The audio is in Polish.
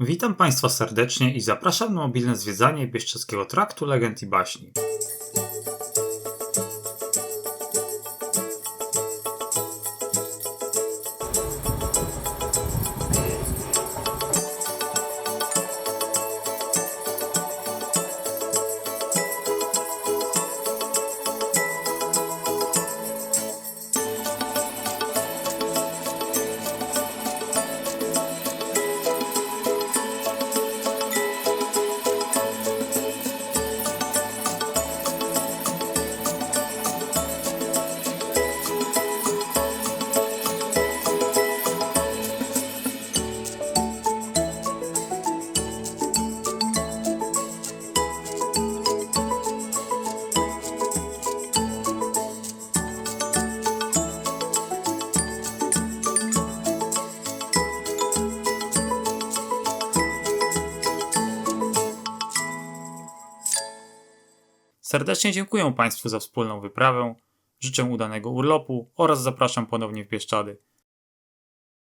Witam Państwa serdecznie i zapraszam na mobilne zwiedzanie Bieszczadzkiego Traktu Legend i Baśni. Serdecznie dziękuję Państwu za wspólną wyprawę, życzę udanego urlopu oraz zapraszam ponownie w Bieszczady.